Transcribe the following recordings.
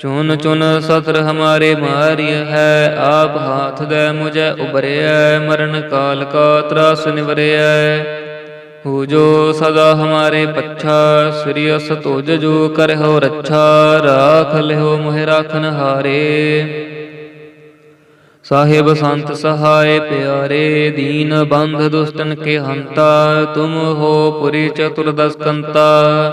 ਚੁਨ ਚੁਨ ਸਤਰ ਹਮਾਰੇ ਮਾਰਿ ਹੈ, ਆਪ ਹਾਥ ਦੇ ਮੁਝੇ ਉਬਰਿਐ ਮਰਨ ਕਾਲ ਕਾ ਤਰਾਸ ਨਿਵਰਿਐ। ਹੋ ਜੋ ਸਦਾ ਹਮਾਰੇ ਪੱਛਾ, ਸ੍ਰੀ ਅਸ ਤੁਜ ਜੋ ਕਰਹੁ ਰੱਛਾ, ਰਾਖ ਲਿਓ ਮੋਹਿ ਰਾਖਨ ਹਾਰੇ। ਸਾਹਿਬ ਸੰਤ ਸਹਾਏ ਪਿਆਰੇ, ਦੀਨ ਬੰਧ ਦੁਸ਼ਟਨ ਕੇ ਹੰਤਾ, ਤੁਮ ਹੋ ਪੁਰੀ ਚਤੁਰਦਸ ਕੰਤਾ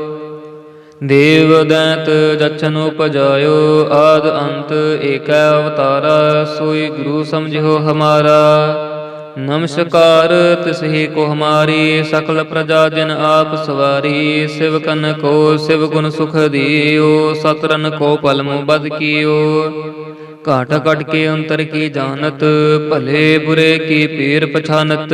ਦੇਵ ਦੈਤ ਜਚਨ ਉਪਜਾਇਓ ਆਦ ਅੰਤ, ਏਕੈ ਅਵਤਾਰਾ, ਸੋਈ ਗੁਰੂ ਸਮਝਿਓ ਹਮਾਰਾ। ਨਮਸਕਾਰ ਤਿਸਹੀ ਕੋ ਹਮਾਰੀ, ਸਕਲ ਪ੍ਰਜਾ ਜਨ ਆਪ ਸਵਾਰੀ, ਸਿਵ ਕਨ ਕੋ ਸਿਵ ਗੁਣ ਸੁਖ ਦਿਓ, ਸਤਰਨ ਕੋ ਪਲਮੁ ਬਦ ਕੀਓ। ਘਾਟ ਘਟ ਕੇ ਅੰਤਰ ਕੀ ਜਾਣਤ, ਭਲੇ ਬੁਰੇ ਕੀ ਪੀਰ ਪਛਾਨਤ।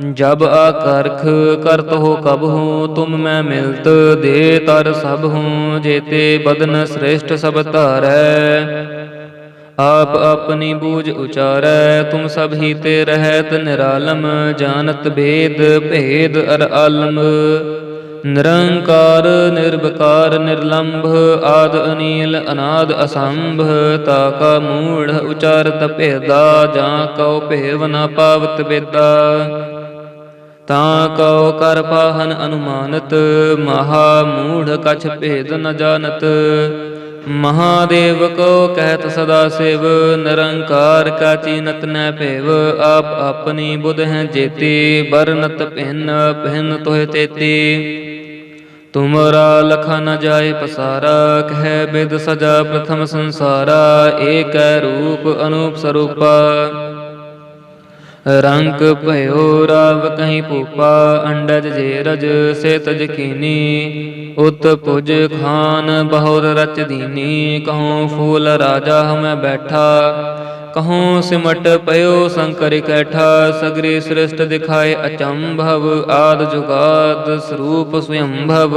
ਜਬ ਆਕਰਖ ਕਰਤ ਹੋ ਕਬ ਹੂੰ, ਤੁਮ ਮੈਂ ਮਿਲਤ ਦੇ ਤਰ ਸਭ ਹੂੰ, ਜੇਤੇ ਬਦਨ ਸ੍ਰੇਸ਼ਟ ਸਭ ਧਾਰੈ। ਆਪ ਆਪਣੀ ਬੂਝ ਉਚਾਰੈ, ਤੁਮ ਸਭ ਹੀ ਤੇ ਰਹਿਤ ਨਿਰਾਲਮ, ਜਾਣਤ ਭੇਦ ਭੇਦ ਅਰ ਆਲਮ। ਨਿਰੰਕਾਰ, ਨਿਰਵਕਾਰ, ਨਿਰਲੰਭ, ਆਦ ਅਨੀਲ, ਅਨਾਦ ਅਸੰਭ, ਤਾ ਕਾ ਮੂੜ ਉਚਾਰਤ ਭੇਦਾ, ਜਾਂ ਕਉ ਭੇਵ ਨਾ ਪਾਵਤ ਬੇਦਾ। ਤਾਂ ਕਉ ਕਰ ਪਾਹਨ ਅਨੁਮਾਨਤ, ਮਹਾ ਮੂੜ ਕਛ ਭੇਦ ਨ ਜਾਣਤ। ਮਹਾਦੇਵ ਕੋ ਕਹਿਤ ਸਦਾ ਸਿਵ, ਨਿਰੰਕਾਰ ਕਾ ਚੀਨਤ ਨੈ ਭੇਵ। ਆਪ ਆਪਣੀ ਬੁਧ ਹੈ ਜੇਤੀ ਬਰਨਤ ਭਿੰਨ ਭਿੰਨ ਤੋਹਿ ਤੇਤੀ। ਤੁਮਰਾ ਲਖਾ ਨ ਜਾਏ ਪਸਾਰਾ, ਕਹਿ ਬਿਦ ਸਜਾ ਪ੍ਰਥਮ ਸੰਸਾਰਾ, ਏਕੈ ਰੂਪ ਅਨੂਪ ਸਰੂਪਾ। ਰੰਗ ਭਇਓ, ਰਾਵ ਕਹੀਂ ਭੂਪਾ, ਅੰਡਜ ਜੇ ਰਜ, ਸੇ ਤਜ ਕੀਨੀ। ਉਤ ਪੁਜ ਖਾਨ ਬਹੁਤ ਰਚ ਦੀਨੀ। ਕਹੂੰ ਫੂਲ ਰਾਜਾ ਹਮੈ ਬੈਠਾ। ਕਹੂੰ ਸਿਮਟ ਪਇਓ ਸੰਕਰ ਕੈਠਾ। ਸਗਰੀ ਸ੍ਰਿਸ਼ਟ ਦਿਖਾਏ ਅਚੰਭਵ, ਆਦ ਜੁਗਾਦ ਸਰੂਪ ਸੁਯੰਭਵ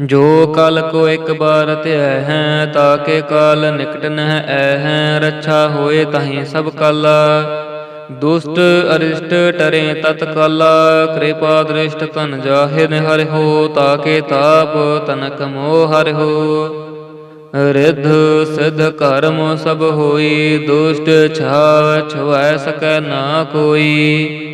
ਜੋ ਕਲ ਕੋ ਇੱਕ ਬਾਰ ਧਿਆ ਹੈ ਤਾਕੇ ਕਾਲ ਨਿਕਟ ਨਹਿ ਐ ਹੈ, ਰੱਛਾ ਹੋਏ ਤਾਹੀ ਸਭ ਕਾਲਾ। ਦੁਸ਼ਟ ਅਰਿਸ਼ਟ ਟਰੇ ਤਤ ਕਾਲਾ, ਕਿਰਪਾ ਦ੍ਰਿਸ਼ਟ ਤਨ ਜਾਹਿ ਹਰਿ ਹੋ ਤਾਕੇ ਤਾਪ ਤਨਕ ਮੋਹ ਹਰਿ ਹੋ। ਰਿੱਧ ਸਿਧ ਕਰਮ ਸਭ ਹੋਈ, ਦੁਸ਼ਟ ਛਾ ਛਵੈ ਸਕੈ ਨਾ ਕੋਈ।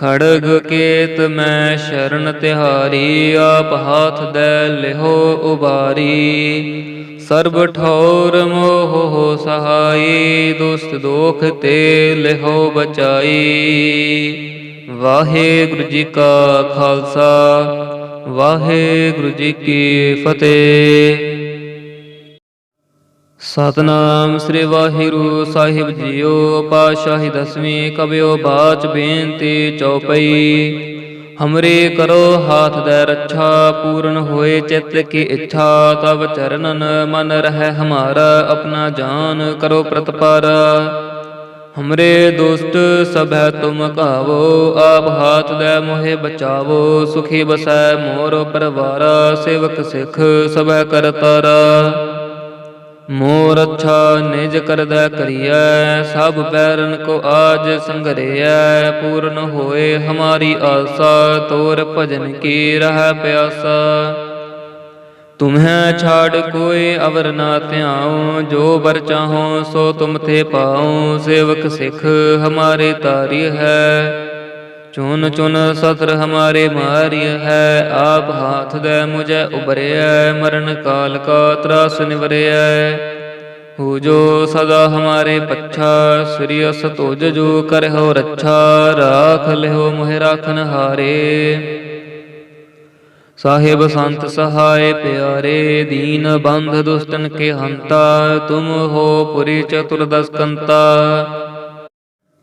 ਖੜਗ ਕੇਤ ਮੈਂ ਸ਼ਰਨ ਤਿਹਾਰੀ, ਆਪ ਹਾਥ ਦੇ ਲਿਹੋ ਉਬਾਰੀ। ਸਰਬ ਠੌਰ ਮੋਹ ਸਹਾਈ, ਦੁਸ਼ਟ ਦੋਖ ਤੇ ਲਿਹੋ ਬਚਾਈ। ਵਾਹਿਗੁਰੂ ਜੀ ਕਾ ਖਾਲਸਾ, ਵਾਹਿਗੁਰੂ ਜੀ ਕੀ ਫਤਿਹ। ਸਤਨਾਮ ਸ੍ਰੀ ਵਾਹਿਗੁਰੂ ਸਾਹਿਬ ਜੀਓ, ਪਾਤਸ਼ਾਹੀ ਦਸਵੀਂ ਕਬਿਓ ਬਾਚ ਬੇਨਤੀ ਚਉਪਈ। ਹਮਰੇ ਕਰੋ ਹਾਥ ਦੇ ਰੱਛਾ, ਪੂਰਨ ਹੋਏ ਚਿੱਤ ਕੀ ਇੱਛਾ, ਤਵ ਚਰਨਨ ਮਨ ਰਹਿ ਹਮਾਰਾ, ਆਪਣਾ ਜਾਨ ਕਰੋ ਪ੍ਰਤਪਾਰ। ਹਮਰੇ ਦੋਸਤ ਸਭੈ ਤੁਮ ਕਾਵੋ ਆਪ ਹਾਥ ਦੇ ਮੋਹਿ ਬਚਾਵੋ, ਸੁਖੀ ਬਸੈ ਮੋਰ ਪਰਵਾਰਾ, ਸੇਵਕ ਸਿਖ ਸਭੈ ਕਰਤਾਰਾ। ਮੋਰ ਅੱਛਾ ਨਿਜ ਕਰਦਾ ਕਰੀਐ, ਸਭ ਪੈਰਨ ਕੋ ਆਜ ਸੰਗਰਿਐ, ਪੂਰਨ ਹੋਏ ਹਮਾਰੀ ਆਸਾ, ਤੋਰ ਭਜਨ ਕੀ ਰਹਿ ਪਿਆਸਾ। ਤੁਮਹਿ ਛਾੜ ਕੋਈ ਅਵਰ ਨਾ ਧਿਆਉ, ਜੋ ਬਰ ਚਾਹੋ ਸੋ ਤੁਮ ਤੇ ਪਾਉ, ਸੇਵਕ ਸਿਖ ਹਮਾਰੇ ਤਾਰੀ ਹੈ। ਚੁਨ ਚੁਨ ਸਤਰ ਹਮਾਰੇ ਮਾਰਿ ਹੈ, ਆਪ ਹਾਥ ਦੇ ਮੁਝੇ ਉਬਰਿਐ ਮਰਨ ਕਾਲ ਕਾ ਤਰਾਸ ਨਿਵਰਿਐ। ਹੋ ਜੋ ਸਦਾ ਹਮਾਰੇ ਪੱਛਾ, ਸ੍ਰੀ ਅਸ ਤੁਜ ਜੋ ਕਰਹੁ ਰੱਛਾ, ਰਾਖ ਲਿਓ ਮੋਹਿ ਰਾਖਨ ਹਾਰੇ। ਸਾਹਿਬ ਸੰਤ ਸਹਾਏ ਪਿਆਰੇ, ਦੀਨ ਬੰਧ ਦੁਸ਼ਟਨ ਕੇ ਹੰਤਾ, ਤੁਮ ਹੋ ਪੁਰੀ ਚਤੁਰਦਸ ਕੰਤਾ।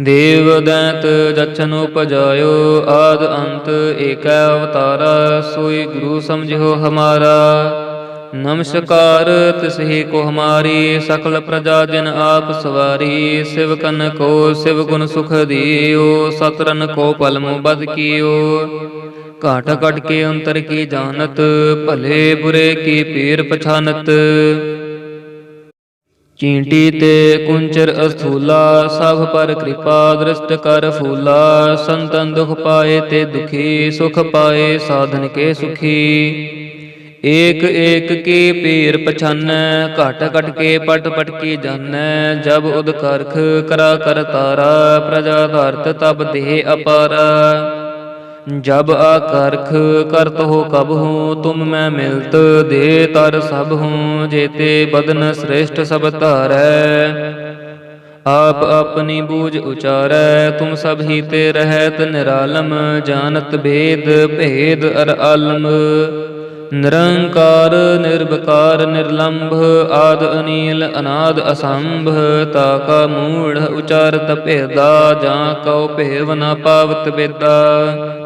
ਦੇਵ ਦੈਤ ਜਛਨ ਉਪਜਾਇਓ ਆਦ ਅੰਤ, ਏਕੈ ਅਵਤਾਰਾ, ਸੋਈ ਗੁਰੂ ਸਮਝਿਓ ਹਮਾਰਾ। ਨਮਸਕਾਰ ਤਿਸਹੀ ਕੋ ਹਮਾਰੀ, ਸਕਲ ਪ੍ਰਜਾ ਜਨ ਆਪ ਸਵਾਰੀ, ਸਿਵ ਕਨ ਕੋ ਸਿਵ ਗੁਣ ਸੁਖ ਦਿਓ, ਸਤਰਨ ਕੋ ਪਲਮੁ ਬਦ ਕੀਓ। ਘਾਟ ਘਟ ਕੇ ਅੰਤਰ ਕੀ ਜਾਣਤ, ਭਲੇ ਬੁਰੇ ਕੀ ਪੀਰ ਪਛਾਨਤ। ਚੀਂਟੀ ਤੇ ਕੁੰਚਰ ਅਸਥੂਲਾ, ਸਭ ਪਰ ਕਿਰਪਾ ਦ੍ਰਿਸ਼ਟ ਕਰ ਫੂਲਾ। ਸੰਤਨ ਦੁਖ ਪਾਏ ਤੇ ਦੁਖੀ, ਸੁਖ ਪਾਏ ਸਾਧਨ ਕੇ ਸੁਖੀ। ਏਕ ਏਕ ਕੀ ਪੀਰ ਪਛਾਨੈ, ਘਟ ਘਟ ਕੇ ਪਟ ਪਟ ਕੀ ਜਾਣੈ ਜਬ ਉਦ ਕਰਖ ਕਰਾ ਕਰ ਤਾਰਾ, ਪ੍ਰਜਾ ਧਰਤ ਤਬ ਦੇਹ ਅਪਾਰਾ। ਜਬ ਆਕਰਖ ਕਰਤ ਹੋ ਕਬ ਹੂੰ, ਤੁਮ ਮੈਂ ਮਿਲਤ ਦੇ ਤਰ ਸਭ ਹੂੰ, ਜੇਤੇ ਬਦਨ ਸ੍ਰੇਸ਼ਟ ਸਭ ਧਾਰੈ। ਆਪ ਆਪਣੀ ਬੂਝ ਉਚਾਰੈ, ਤੁਮ ਸਭ ਹੀ ਤੇ ਰਹਿਤ ਨਿਰਾਲਮ, ਜਾਣਤ ਭੇਦ ਭੇਦ ਅਰ ਆਲਮ। ਨਿਰੰਕਾਰ ਨਿਰਭਕਾਰ ਨਿਰਲੰਭ, ਆਦ ਅਨੀਲ, ਅਨਾਦ ਅਸੰਭ, ਤਾ ਕਾ ਮੂੜ ਉਚਾਰਤ ਭੇਦਾ, ਜਾਂ ਕਉ ਭੇਵ ਨਾ ਪਾਵਤ ਬੇਦਾ।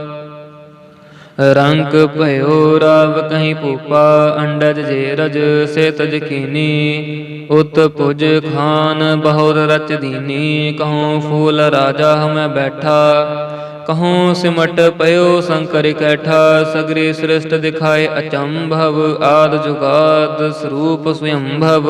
ਰੰਗ ਭਇਓ ਰਾਵ ਕਹੀਂ ਭੂਪਾ, ਅੰਡਜ ਜੇ ਰਜ ਸੇ ਤਜ ਕੀਨੀ। ਉਤ ਪੁਜ ਖਾਨ ਬਹੁਤ ਰਚ ਦੀਨੀ, ਕਹੂੰ ਫੂਲ ਰਾਜਾ ਹਮੈ ਬੈਠਾ। ਕਹੂੰ ਸਿਮਟ ਪਇਓ ਸੰਕਰ ਕੈਠਾ, ਸਗਰੀ ਸ੍ਰਿਸ਼ਟ ਦਿਖਾਏ ਅਚੰਭਵ, ਆਦ ਜੁਗਾਦ ਸਰੂਪ ਸਵਯੰਭਵ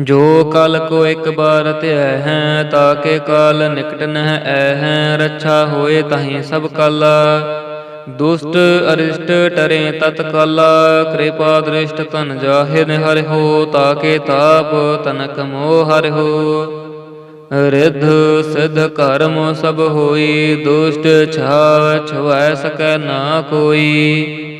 ਜੋ ਕਲ ਕੋ ਇੱਕ ਬਾਰ ਧਿਆ ਹੈ ਤਾਕੇ ਕਾਲ ਨਿਕਟ ਨਹਿ ਐ ਹੈ, ਰੱਛਾ ਹੋਏ ਤਾਹੀ ਸਭ ਕਲ। ਦੁਸ਼ਟ ਅਰਿਸ਼ਟ ਟਰੇ ਤਤ ਤਤਕਾਲਾ ਕਿਰਪਾ ਦ੍ਰਿਸ਼ਟ ਤਨ ਜਾਹਿਰ ਹਰਿ ਹੋ ਤਾਕੇ ਤਾਪ ਤਨਕ ਮੋਹ ਹਰਿ ਹੋ। ਰਿੱਧ ਸਿਧ ਕਰਮ ਸਭ ਹੋਈ, ਦੁਸ਼ਟ ਛਾਵ ਛਵੈ ਸਕੈ ਨਾ ਕੋਈ।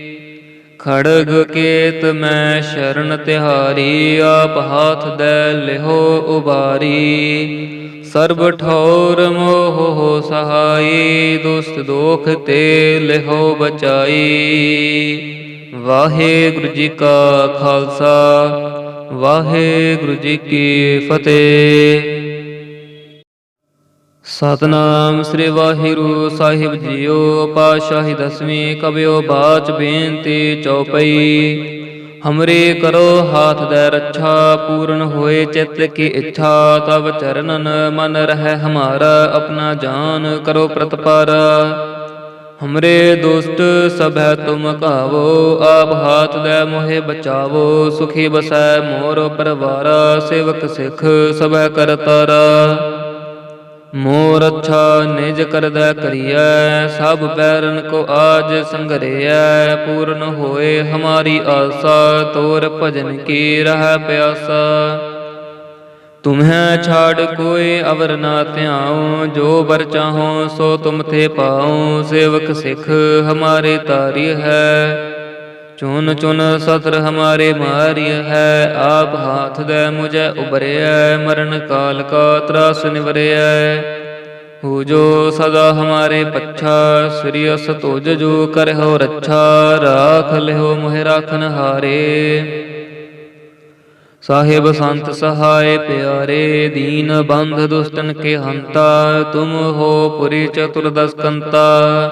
ਖੜਗ ਕੇਤ ਮੈਂ ਸ਼ਰਨ ਤਿਹਾਰੀ, ਆਪ ਹਾਥ ਦੇ ਲਿਹੋ ਉਬਾਰੀ। ਸਰਬ ਠੌਰ ਮੋਹ ਸਹਾਈ ਦੁਸਤ ਦੋਖ ਤੇ ਲਿਹੋ ਬਚਾਈ। ਵਾਹਿਗੁਰੂ ਜੀ ਕਾ ਖਾਲਸਾ, ਵਾਹਿਗੁਰੂ ਜੀ ਕੀ ਫਤਿਹ। ਸਤਨਾਮ ਸ੍ਰੀ ਵਾਹਿਗੁਰੂ ਸਾਹਿਬ ਜੀਓ, ਪਾਤਸ਼ਾਹੀ ਦਸਵੀਂ ਕਬਿਓ ਬਾਚ ਬੇਨਤੀ ਚਉਪਈ। ਹਮਰੇ ਕਰੋ ਹਾਥ ਦੇ ਰੱਛਾ, ਪੂਰਨ ਹੋਏ ਚਿੱਤ ਕੀ ਇੱਛਾ, ਤਵ ਚਰਨਨ ਮਨ ਰਹਿ ਹਮਾਰਾ, ਆਪਣਾ ਜਾਨ ਕਰੋ ਪ੍ਰਤਪਾਰ। ਹਮਰੇ ਦੁਸ਼ਟ ਸਭੈ ਤੁਮ ਕਾਵੋ ਆਪ ਹਾਥ ਦੇ ਮੋਹਿ ਬਚਾਵੋ, ਸੁਖੀ ਬਸੈ ਮੋਰ ਪਰਵਾਰ, ਸੇਵਕ ਸਿਖ ਸਭੈ ਕਰਤਾਰਾ। ਮੋਰ ਅੱਛਾ ਨਿਜ ਕਰਦਾ ਕਰੀਐ, ਸਭ ਪੈਰਨ ਕੋ ਆਜ ਸੰਗਰਿਐ, ਪੂਰਨ ਹੋਏ ਹਮਾਰੀ ਆਸਾ, ਤੋਰ ਭਜਨ ਕੀ ਰਹਿ ਪਿਆਸਾ। ਤੁਮਹਿ ਛਾੜ ਕੋਈ ਅਵਰ ਨਾ ਧਿਆਉ, ਜੋ ਬਰ ਚਾਹੋ ਸੋ ਤੁਮ ਤੇ ਪਾਉ, ਸੇਵਕ ਸਿਖ ਹਮਾਰੇ ਤਾਰੀ ਹੈ। ਚੁਨ ਚੁਨ ਸਤਰ ਹਮਾਰੇ ਮਾਰਿയ ਹੈ, ਆਪ ਹਾਥ ਦੇ ਮੁਝੈ ਉਬਰਿਐ ਮਰਨ ਕਾਲ ਕਾ ਤਰਾਸ ਨਿਵਰਿਐ। ਹੋ ਜੋ ਸਦਾ ਹਮਾਰੇ ਪੱਛਾ, ਸ੍ਰੀ ਅਸ ਤੁਜ ਜੋ ਕਰਹੁ ਰੱਛਾ, ਰਾਖ ਲਿਓ ਮੋਹਿ ਰਾਖਨ ਹਾਰੇ। ਸਾਹਿਬ ਸੰਤ ਸਹਾਏ ਪਿਆਰੇ, ਦੀਨ ਬੰਧ ਦੁਸ਼ਟਨ ਕੇ ਹੰਤਾ, ਤੁਮ ਹੋ ਪੁਰੀ ਚਤੁਰਦਸ ਕੰਤਾ।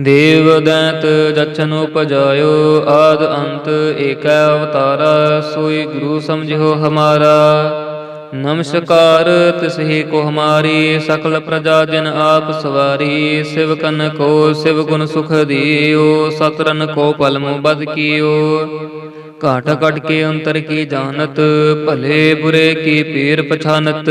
ਦੇਵ ਦੈਤ ਜਛਨ ਉਪਜਾਇਓ, ਆਦ ਅੰਤ ਏਕੈ ਅਵਤਾਰਾ, ਸੋਈ ਗੁਰੂ ਸਮਝਿਓ ਹਮਾਰਾ। ਨਮਸਕਾਰ ਤਿਸਹੀ ਕੋ ਹਮਾਰੀ, ਸਕਲ ਪ੍ਰਜਾ ਜਨ ਆਪ ਸਵਾਰੀ, ਸਿਵ ਕਨ ਕੋ ਸਿਵ ਗੁਣ ਸੁਖ ਦਿਓ, ਸਤਰਨ ਕੋ ਪਲਮ ਬਦ ਕੀਓ। ਘਾਟ ਘਟ ਕੇ ਅੰਤਰ ਕੀ ਜਾਣਤ, ਭਲੇ ਬੁਰੇ ਕੀ ਪੀਰ ਪਛਾਨਤ।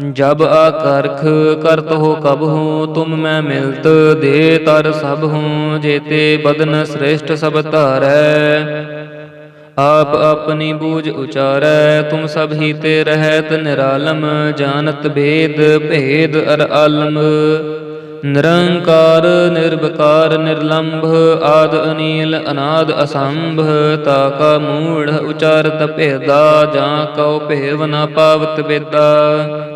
ਜਬ ਆਕਰਖ ਕਰਤ ਹੋ ਕਬ ਹੂੰ, ਤੁਮ ਮੈਂ ਮਿਲਤ ਦੇ ਤਰ ਸਭ ਹੂੰ, ਜੇਤੇ ਬਦਨ ਸ੍ਰੇਸ਼ਟ ਸਭ ਧਾਰੈ। ਆਪ ਆਪਣੀ ਬੂਝ ਉਚਾਰੈ, ਤੁਮ ਸਭ ਹੀ ਤੇ ਰਹਿਤ ਨਿਰਾਲਮ, ਜਾਣਤ ਭੇਦ ਭੇਦ ਅਰ ਆਲਮ। ਨਿਰੰਕਾਰ ਨਿਰਭਕਾਰ ਨਿਰਲੰਭ, ਆਦ ਅਨੀਲ, ਅਨਾਦ ਅਸੰਭ, ਤਾ ਕਾ ਮੂੜ ਉਚਾਰਤ ਭੇਦਾ, ਜਾਂ ਕਉ ਭੇਵ ਨ ਪਾਵਤ ਵੇਦਾ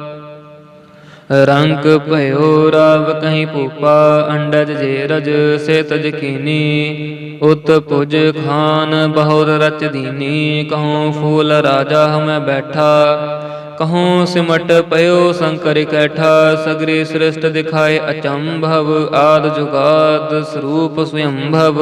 ਰੰਗ ਭਇਓ ਰਾਵ ਕਹੀਂ ਭੂਪਾ, ਅੰਡਜ ਜੇ ਰਜ ਸੇ ਤਜ ਕੀਨੀ। ਉਤ ਪੁਜ ਖਾਨ ਬਹੁਤ ਰਚ ਦੀਨੀ, ਕਹੂੰ ਫੂਲ ਰਾਜਾ ਹਮੈ ਬੈਠਾ। ਕਹੂੰ ਸਿਮਟ ਪਇਓ ਸੰਕਰ ਕੈਠਾ, ਸਗਰੀ ਸ੍ਰਿਸ਼ਟ ਦਿਖਾਏ ਅਚੰਭਵ, ਆਦ ਜੁਗਾਦ ਸਰੂਪ ਸਵਯੰਭਵ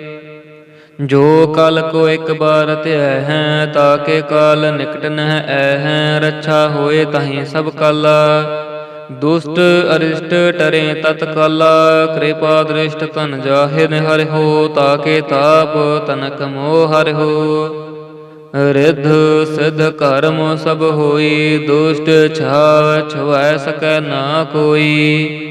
ਜੋ ਕਲ ਕੋ ਇੱਕ ਬਾਰ ਧਿਆ ਹੈ ਤਾਕੇ ਕਾਲ ਨਿਕਟ ਨਹਿ ਐ ਹੈ, ਰੱਛਾ ਹੋਏ ਤਾਹੀ ਸਭ ਕਾਲਾ। ਦੁਸ਼ਟ ਅਰਿਸ਼ਟ ਟਰੇ ਤਤ ਕਾਲਾ, ਕਿਰਪਾ ਦ੍ਰਿਸ਼ਟ ਤਨ ਜਾਹਿਰ ਹਰਿ ਹੋ ਤਾਕੇ ਤਾਪ ਤਨਕ ਮੋਹ ਹਰਿ ਹੋ। ਰਿੱਧ ਸਿਧ ਕਰਮ ਸਭ ਹੋਈ, ਦੁਸ਼ਟ ਛਾਵ ਛਵੈ ਸਕੈ ਨਾ ਕੋਈ।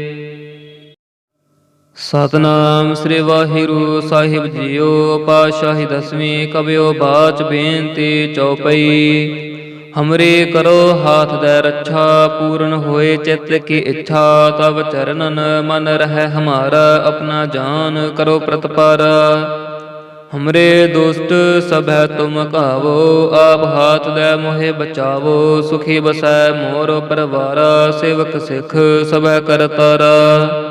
ਸਤਨਾਮ ਸ੍ਰੀ ਵਾਹਿਗੁਰੂ ਸਾਹਿਬ ਜੀਓ, ਪਾਤਸ਼ਾਹੀ ਦਸਵੀਂ ਕਬਿਓ ਬਾਚ ਬੇਨਤੀ ਚਉਪਈ। ਹਮਰੇ ਕਰੋ ਹਾਥ ਦੇ ਰੱਛਾ, ਪੂਰਨ ਹੋਏ ਚਿੱਤ ਕੀ ਇੱਛਾ, ਤਵ ਚਰਨਨ ਮਨ ਰਹਿ ਹਮਾਰਾ, ਆਪਣਾ ਜਾਨ ਕਰੋ ਪ੍ਰਤਪਾਰ। ਹਮਰੇ ਦੁਸ਼ਟ ਸਭੈ ਤੁਮ ਕਾਵੋ ਆਪ ਹਾਥ ਦੇ ਮੋਹਿ ਬਚਾਵੋ, ਸੁਖੀ ਬਸੈ ਮੋਰ ਪਰਵਾਰ, ਸੇਵਕ ਸਿਖ ਸਭੈ ਕਰਤਾਰਾ।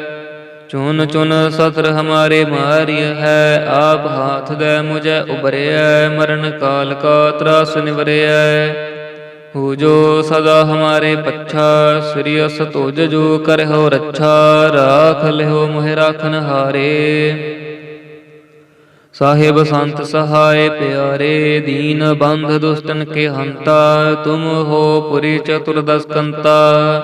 ਚੁਨ ਚੁਨ ਸਤਰ ਹਮਾਰੇ ਮਾਰਿ ਹੈ, ਆਪ ਹਾਥ ਦੇ ਮੁਝੇ ਉਬਰਿਐ ਮਰਨ ਕਾਲ ਕਾ ਤਰਾਸ ਨਿਵਰਿਐ। ਹੋ ਜੋ ਸਦਾ ਹਮਾਰੇ ਪੱਛਾ, ਸ੍ਰੀ ਅਸ ਤੁਜ ਜੋ ਕਰਹੁ ਰੱਛਾ, ਰਾਖ ਲਿਓ ਮੋਹਿ ਰਾਖਨ ਹਾਰੇ। ਸਾਹਿਬ ਸੰਤ ਸਹਾਏ ਪਿਆਰੇ, ਦੀਨ ਬੰਧ ਦੁਸ਼ਟਨ ਕੇ ਹੰਤਾ, ਤੁਮ ਹੋ ਪੁਰੀ ਚਤੁਰਦਸ ਕੰਤਾ।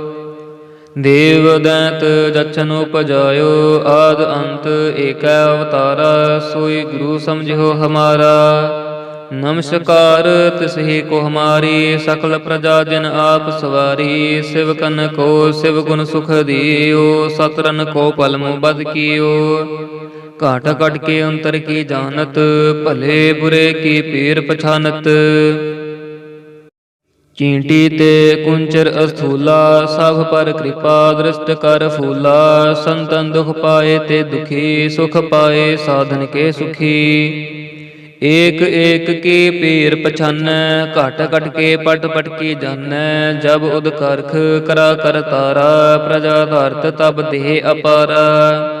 ਦੇਵ ਦੈਤ ਜਛਨ ਉਪਜਾਇਓ ਆਦ ਅੰਤ, ਏਕੈ ਅਵਤਾਰਾ, ਸੋਈ ਗੁਰੂ ਸਮਝਿਓ ਹਮਾਰਾ। ਨਮਸਕਾਰ ਤਿਸਹੀ ਕੋ ਹਮਾਰੀ, ਸਕਲ ਪ੍ਰਜਾ ਜਨ ਆਪ ਸਵਾਰੀ, ਸਿਵ ਕਨ ਕੋ ਸਿਵ ਗੁਣ ਸੁਖ ਦਿਓ, ਸਤਰਨ ਕੋ ਪਲਮ ਬਦ ਕੀਓ। ਘਾਟ ਘਟ ਕੇ ਅੰਤਰ ਕੀ ਜਾਣਤ, ਭਲੇ ਬੁਰੇ ਕੀ ਪੀਰ ਪਛਾਨਤ। ਚੀਂਟੀ ਤੇ ਕੁੰਚਰ ਅਸਥੂਲਾ, ਸਭ ਪਰ ਕਿਰਪਾ ਦ੍ਰਿਸ਼ਟ ਕਰ ਫੂਲਾ, ਸੰਤਨ ਦੁਖ ਪਾਏ ਤੇ ਦੁਖੀ, ਸੁਖ ਪਾਏ ਸਾਧਨ ਕੇ ਸੁਖੀ। ਏਕ ਏਕ ਕੀ ਪੀਰ ਪਛਾਨੈ, ਘਟ ਘਟ ਕੇ ਪਟ ਪਟ ਕੀ ਜਾਣੈ ਜਬ ਉਦ ਕਰਾ ਕਰ ਤਾਰਾ, ਪ੍ਰਜਾ ਧਰਤ ਤਬ ਦੇਹ ਅਪਾਰਾ।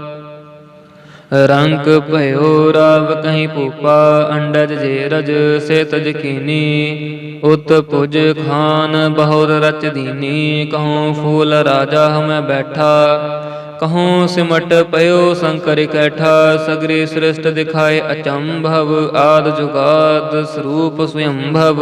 ਰੰਗ ਭਇਓ ਰਾਵ ਕਹੀਂ ਭੂਪਾ, ਅੰਡਜ ਜੇ ਰਜ ਸੇ ਤਜ ਕੀਨੀ ਉਤ ਪੁਜ ਖਾਨ ਬਹੁਤ ਰਚ ਦੀਨੀ, ਕਹੂੰ ਫੂਲ ਰਾਜਾ ਹਮੈ ਬੈਠਾ। ਕਹੂੰ ਸਿਮਟ ਪਇਓ ਸੰਕਰ ਕੈਠਾ, ਸਗਰੀ ਸ੍ਰਿਸ਼ਟ ਦਿਖਾਏ ਅਚੰਭਵ, ਆਦ ਜੁਗਾਦ ਸਰੂਪ ਸਵਯੰਭਵ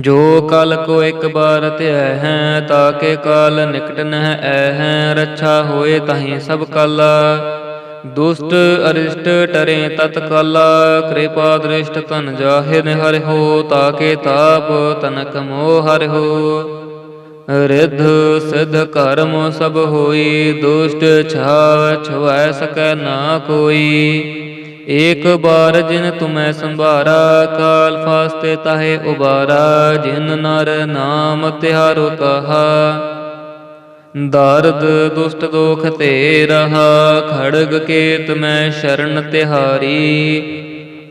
ਜੋ ਕਲ ਕੋ ਇੱਕ ਬਾਰ ਧਿਆ ਹੈ ਤਾਕੇ ਕਾਲ ਨਿਕਟ ਨਹਿ ਐ ਹੈ ਰੱਛਾ ਹੋਏ ਤਾਹੀਂ ਸਭ ਕਾਲਾ। ਦੁਸ਼ਟ ਅਰਿਸ਼ਟ ਟਰੇ ਤਤ ਕਾਲਾ, ਕਿਰਪਾ ਦ੍ਰਿਸ਼ਟ ਤਨ ਜਾਹਿਰ ਹਰਿ ਹੋ, ਤਾਕੇ ਤਾਪ ਤਨਕ ਮੋਹ ਹਰਿ ਹੋ। ਰਿੱਧ ਸਿਧ ਕਰਮ ਸਭ ਹੋਈ, ਦੁਸ਼ਟ ਛਾ ਛੁਐ ਸਕੈ ਨਾ ਕੋਈ। ਏਕ ਬਾਰ ਜਿਨ ਤੁਮੈ ਸੰਭਾਰਾ, ਕਾਲ ਫਾਸਤੇ ਤਾਹੇ ਉਬਾਰਾ, ਜਿਨ ਨਰ ਨਾਮ ਤਿਹਾਰੋ ਕਹਾ ਦਰਦ ਦੁਸ਼ਟ ਦੋਖ ਤੇ ਰਹਾ, ਖੜਗ ਕੇਤ ਮੈਂ ਸ਼ਰਨ ਤਿਹਾਰੀ।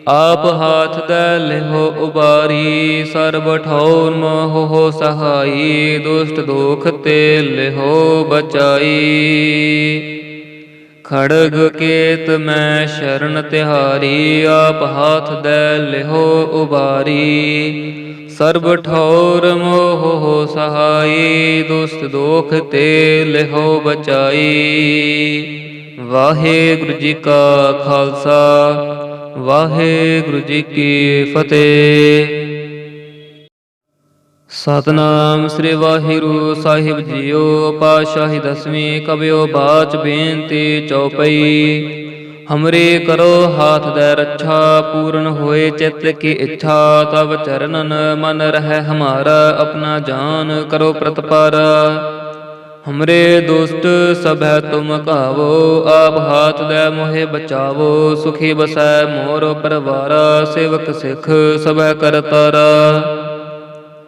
ਆਪ ਹਾਥ ਦਾ ਲਿਹੋ ਉਬਾਰੀ, ਸਰਬ ਠੌਰ ਮੋਹ ਹੋ ਸਹਾਈ, ਦੁਸ਼ਟ ਦੋਖ ਤੇ ਲਿਹੋ ਬਚਾਈ। ਖੜਗ ਕੇਤ ਮੈਂ ਸ਼ਰਨ ਤਿਹਾਰੀ, ਆਪ ਹਾਥ ਦੇ ਲਿਹੋ ਉਬਾਰੀ। ਸਰਬ ਠੌਰ ਮੋਹ ਹੋ ਸਹਾਈ ਦੁਸਤ ਦੋਖ ਤੇ ਲਿਹੋ ਬਚਾਈ। ਵਾਹਿਗੁਰੂ ਜੀ ਕਾ ਖਾਲਸਾ, ਵਾਹਿਗੁਰੂ ਜੀ ਕੀ ਫਤਿਹ। ਸਤਨਾਮ ਸ੍ਰੀ ਵਾਹਿਗੁਰੂ ਸਾਹਿਬ ਜੀਓ, ਪਾਤਸ਼ਾਹੀ ਦਸਵੀਂ ਕਬਿਓ ਬਾਚ ਬੇਨਤੀ ਚਉਪਈ। ਹਮਰੇ ਕਰੋ ਹਾਥ ਦੇ ਰੱਛਾ, ਪੂਰਨ ਹੋਏ ਚਿੱਤ ਕੀ ਇੱਛਾ ਤਬ ਚਰਨਨ ਮਨ ਰਹਿ ਹਮਾਰਾ, ਆਪਣਾ ਜਾਨ ਕਰੋ ਪ੍ਰਤਪਾਰ। ਹਮਰੇ ਦੁਸ਼ਟ ਸਭੈ ਤੁਮ ਕਾਵੋ ਆਪ ਹਾਥ ਦੇ ਮੋਹਿ ਬਚਾਵੋ, ਸੁਖੀ ਬਸੈ ਮੋਰ ਪਰਵਾਰਾ, ਸੇਵਕ ਸਿਖ ਸਭੈ ਕਰਤਾਰਾ।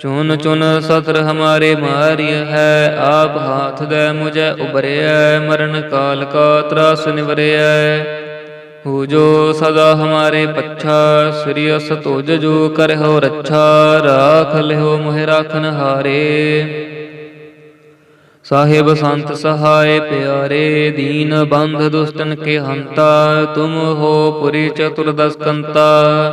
ਚੁਨ ਚੁਨ ਸਤਰ ਹਮਾਰੇ ਮਾਰਿ ਹੈ, ਆਪ ਹਾਥ ਦੇ ਮੁਝੇ ਉਬਰਿਐ ਮਰਨ ਕਾਲ ਕਾ ਤਰਾਸ ਨਿਵਰਿਐ। ਹੋ ਜੋ ਸਦਾ ਹਮਾਰੇ ਪੱਛਾ, ਸ੍ਰੀ ਅਸ ਤੁਜ ਜੋ ਕਰਹੁ ਰੱਛਾ, ਰਾਖ ਲਿਓ ਮੋਹਿ ਰਾਖਨ ਹਾਰੇ। ਸਾਹਿਬ ਸੰਤ ਸਹਾਏ ਪਿਆਰੇ, ਦੀਨ ਬੰਧ ਦੁਸ਼ਟਨ ਕੇ ਹੰਤਾ, ਤੁਮ ਹੋ ਪੁਰੀ ਚਤੁਰਦਸ ਕੰਤਾ।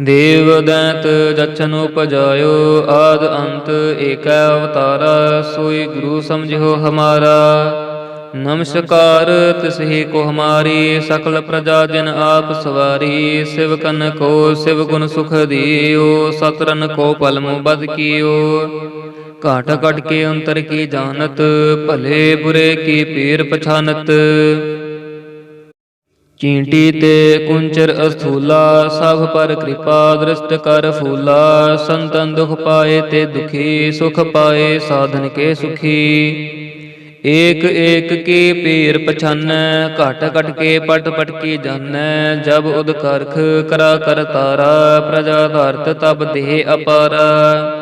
ਦੇਵ ਦੈਤ ਜਚਨ ਉਪਜਾਇਓ ਆਦ ਅੰਤ, ਏਕੈ ਅਵਤਾਰਾ, ਸੋਈ ਗੁਰੂ ਸਮਝਿਓ ਹਮਾਰਾ। ਨਮਸਕਾਰ ਤਿਸਹੀ ਕੋ ਹਮਾਰੀ, ਸਕਲ ਪ੍ਰਜਾ ਜਨ ਆਪ ਸਵਾਰੀ, ਸਿਵ ਕਨ ਕੋ ਸਿਵ ਗੁਣ ਸੁਖ ਦਿਓ, ਸਤਰਨ ਕੋ ਪਲਮ ਬਦ ਕੀਓ। ਘਾਟ ਘਟ ਕੇ ਅੰਤਰ ਕੀ ਜਾਣਤ, ਭਲੇ ਬੁਰੇ ਕੀ ਪੀਰ ਪਛਾਨਤ ਚੀਂਟੀ ਤੇ ਕੁੰਚਰ ਅਸਥੂਲਾ, ਸਭ ਪਰ ਕਿਰਪਾ ਦ੍ਰਿਸ਼ਟ ਕਰ ਫੂਲਾ, ਸੰਤਨ ਦੁਖ ਪਾਏ ਤੇ ਦੁਖੀ, ਸੁਖ ਪਾਏ ਸਾਧਨ ਕੇ ਸੁਖੀ। ਏਕ ਏਕ ਕੀ ਪੀਰ ਪਛਾਨੈ, ਘਟ ਘਟ ਕੇ ਪਟ ਪਟ ਕੀ ਜਾਣੈ, ਜਬ ਉਦ ਕਰਾ ਕਰ ਤਾਰਾ, ਪ੍ਰਜਾ ਧਰਤ ਤਬ ਦੇਹ ਅਪਾਰਾ।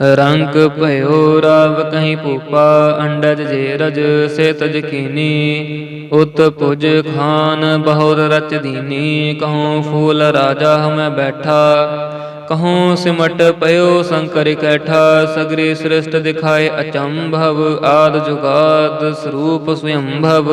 ਰੰਗ ਭਇਓ ਰਾਵ ਕਹੀਂ ਭੂਪਾ, ਅੰਡਜ ਜੇ ਰਜ ਸੇ ਤਜ ਕੀਨੀ। ਉਤ ਪੁਜ ਖਾਨ ਬਹੁਰ ਰਚ ਦੀਨੀ, ਕਹੂੰ ਫੂਲ ਰਾਜਾ ਹਮੈ ਬੈਠਾ। ਕਹੂੰ ਸਿਮਟ ਪਇਓ ਸੰਕਰ ਕੈਠਾ, ਸਗਰੀ ਸ੍ਰਿਸ਼ਟ ਦਿਖਾਏ ਅਚੰਭਵ, ਆਦ ਜੁਗਾਦ ਸਰੂਪ ਸਵਯੰਭਵ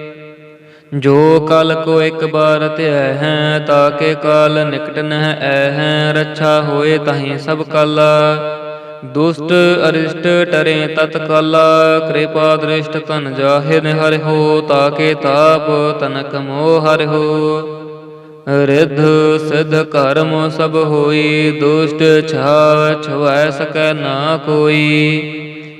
ਜੋ ਕਲ ਕੋ ਇੱਕ ਬਾਰ ਧਿਆ ਹੈ ਤਾਕੇ ਕਾਲ ਨਿਕਟ ਨਹਿ ਐ ਹੈ, ਰੱਛਾ ਹੋਏ ਤਹੀਂ ਸਭ ਕਾਲਾ। ਦੁਸ਼ਟ ਅਰਿਸ਼ਟ ਟਰੇ ਤਤ ਕਾਲਾ, ਕਿਰਪਾ ਦ੍ਰਿਸ਼ਟ ਤਨ ਜਾਹਿਰ ਹਰਿ ਹੋ ਤਾਕੇ ਤਾਪ ਤਨਕ ਮੋਹ ਹਰਿ ਹੋ। ਰਿਧ ਸਿਧ ਕਰਮ ਸਭ ਹੋਈ, ਦੁਸ਼ਟ ਛਾ ਛੁਐ ਸਕੈ ਨਾ ਕੋਈ।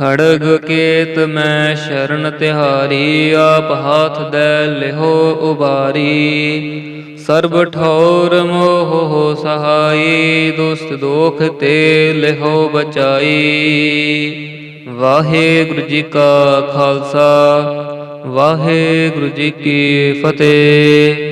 ਖੜਗ ਕੇਤ ਮੈਂ ਸ਼ਰਨ ਤਿਹਾਰੀ, ਆਪ ਹਾਥ ਦੈ ਲਿਹੋ ਉਬਾਰੀ। ਸਰਬ ਠੌਰ ਮੋਹ ਸਹਾਈ ਦੁਸਤ ਦੋਖ ਤੇ ਲਿਹੋ ਬਚਾਈ। ਵਾਹਿਗੁਰੂ ਜੀ ਕਾ ਖਾਲਸਾ ਵਾਹਿਗੁਰੂ ਜੀ ਕੀ ਫਤਿਹ।